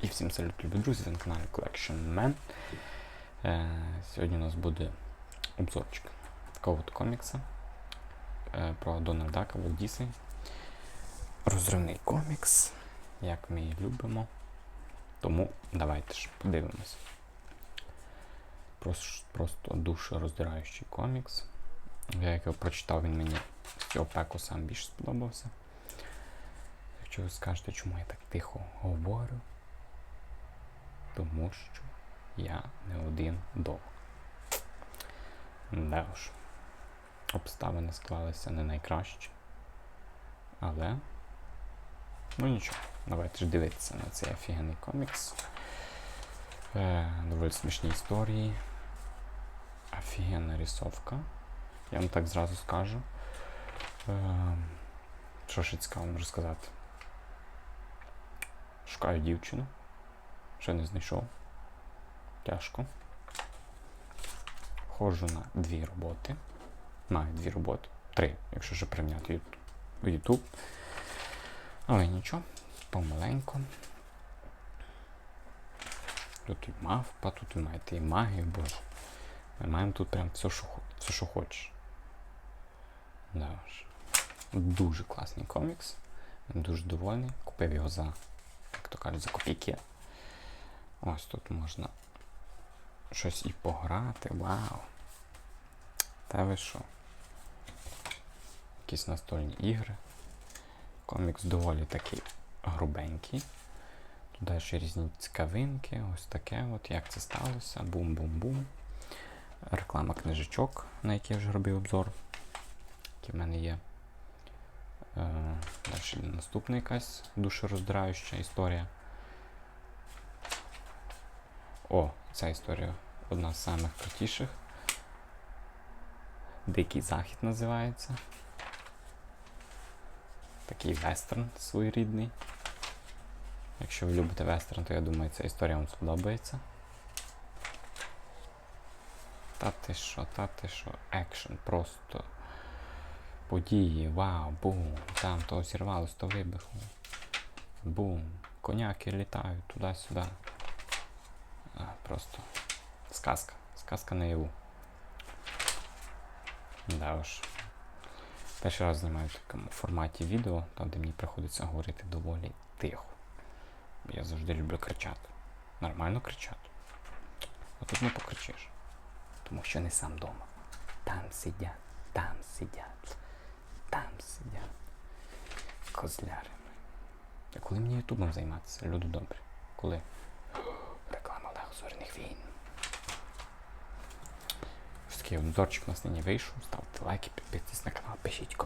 І всім салют, любі друзі, на каналі Collection Man. Е, сьогодні у нас буде обзорчик такого от комікса е, про Дональда Дака Disney. Розривний комікс, як ми її любимо. Тому давайте ж подивимось. Просто, просто душероздираючий комікс. Я його прочитав, він мені з цього пеку сам більше сподобався. Якщо ви скажете, чому я так тихо говорю, тому що я не один вдома. Да уж. Обставини склалися не найкраще. Але. Ну нічого, давайте ж дивитися на цей офігенний комікс. Е, доволі смішні історії. Офігенна рисовка. Я вам так зразу скажу. Е, що ще цікаво можу сказати? Шукаю дівчину. Ще не знайшов. Тяжко. Ходжу на дві роботи. Маю дві роботи. Три, якщо ще прийняти YouTube. Але нічого, помаленьку. Тут і мавпа, тут ви маєте і магію, боже. Ми маємо тут прям все, що, все, що хочеш. Да. Дуже класний комікс. Дуже довольний. Купив його за, як то кажуть, за копійки. Ось тут можна щось і пограти. Вау! Та ви що? Якісь настольні ігри. Комікс доволі такий грубенький. Тут ще різні цікавинки, ось таке от, як це сталося. Бум-бум-бум. Реклама книжечок, на які я вже робив обзор, які в мене є. Е, далі наступна якась душероздираюча історія. О, ця історія одна з самих крутіших. Дикий захід називається. Такий вестерн своєрідний. Якщо ви любите вестерн, то я думаю, ця історія вам сподобається. Та ти що, та ти що, екшен, просто події, вау, бум, там то зірвалось, то вибухло. Бум, коняки літають туди-сюди. Просто сказка. Сказка наяву. Да уж. Перший раз знімаю в такому форматі відео, там де мені приходиться говорити доволі тихо. Я завжди люблю кричати. Нормально кричати. А тут не покричиш. Тому що не сам вдома. Там сидять, там сидять, там сидять. Козляри. А коли мені ютубом займатися, люди добрі? Коли? Війн. Ось такий обзорчик у нас нині вийшов. Ставте лайки, підписуйтесь на канал, пишіть в